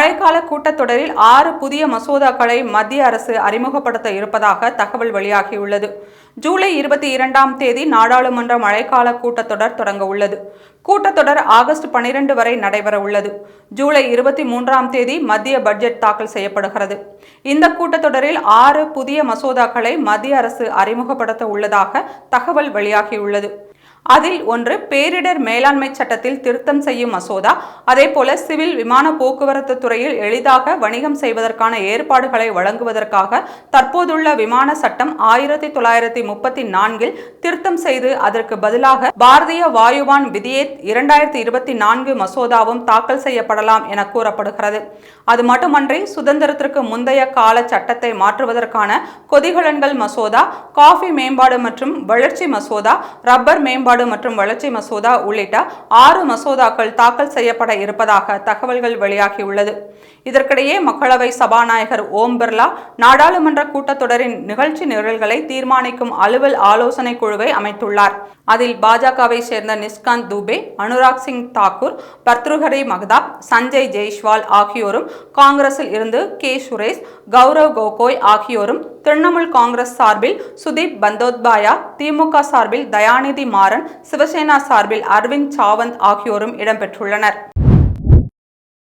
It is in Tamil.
மழைக்கால கூட்டத்தொடரில் ஆறு புதிய மசோதாக்களை மத்திய அரசு அறிமுகப்படுத்த இருப்பதாக தகவல் வெளியாகியுள்ளது. ஜூலை இருபத்தி இரண்டாம் தேதி நாடாளுமன்ற மழைக்கால கூட்டத்தொடர் தொடங்க உள்ளது. கூட்டத்தொடர் ஆகஸ்ட் பனிரெண்டு வரை நடைபெற உள்ளது. ஜூலை இருபத்தி மூன்றாம் தேதி மத்திய பட்ஜெட் தாக்கல் செய்யப்படுகிறது. இந்த கூட்டத்தொடரில் ஆறு புதிய மசோதாக்களை மத்திய அரசு அறிமுகப்படுத்த உள்ளதாக தகவல் வெளியாகியுள்ளது. அதில் ஒன்று பேரிடர் மேலாண்மை சட்டத்தில் திருத்தம் செய்யும் மசோதா அதேபோல சிவில் விமான போக்குவரத்து துறையில் எளிதாக வணிகம் செய்வதற்கான ஏற்பாடுகளை வழங்குவதற்காக தற்போதுள்ள விமான சட்டம் ஆயிரத்தி தொள்ளாயிரத்தி முப்பத்தி நான்கில் திருத்தம் செய்து அதற்கு பதிலாக பாரதிய வாயுவான் விதியே இரண்டாயிரத்தி இருபத்தி நான்கு மசோதாவும் தாக்கல் செய்யப்படலாம் என கூறப்படுகிறது. அது மட்டுமன்றி சுதந்திரத்திற்கு முந்தைய கால சட்டத்தை மாற்றுவதற்கான கொதிகலன்கள் மசோதா காஃபி மேம்பாடு மற்றும் வளர்ச்சி மசோதா ரப்பர் மேம்பாடு மற்றும் வளர்ச்சி மசோதா உள்ளிட்ட ஆறு மசோதாக்கள் தாக்கல் செய்யப்பட இருப்பதாக தகவல்கள் வெளியாகியுள்ளது. இதற்கிடையே மக்களவை சபாநாயகர் ஓம் பிர்லா நாடாளுமன்ற கூட்டத்தொடரின் நிகழ்ச்சி நிரல்களை தீர்மானிக்கும் அலுவல் ஆலோசனை குழுவை அமைத்துள்ளார். அதில் பாஜகவை சேர்ந்த நிஷ்காந்த் துபே அனுராக் சிங் தாக்கூர் பர்த்ருஹரி மகதாப் சஞ்சய் ஜெய்ஷ்வால் ஆகியோரும் காங்கிரஸில் இருந்து கே. சுரேஷ் கௌரவ் கோகோய் ஆகியோரும் திரிணாமுல் காங்கிரஸ் சார்பில் சுதீப் பந்தோத்பாயா திமுக சார்பில் தயாநிதி மாறன் சிவசேனா சார்பில் அரவிந்த் சாவந்த் ஆகியோரும் இடம்பெற்றுள்ளனர்.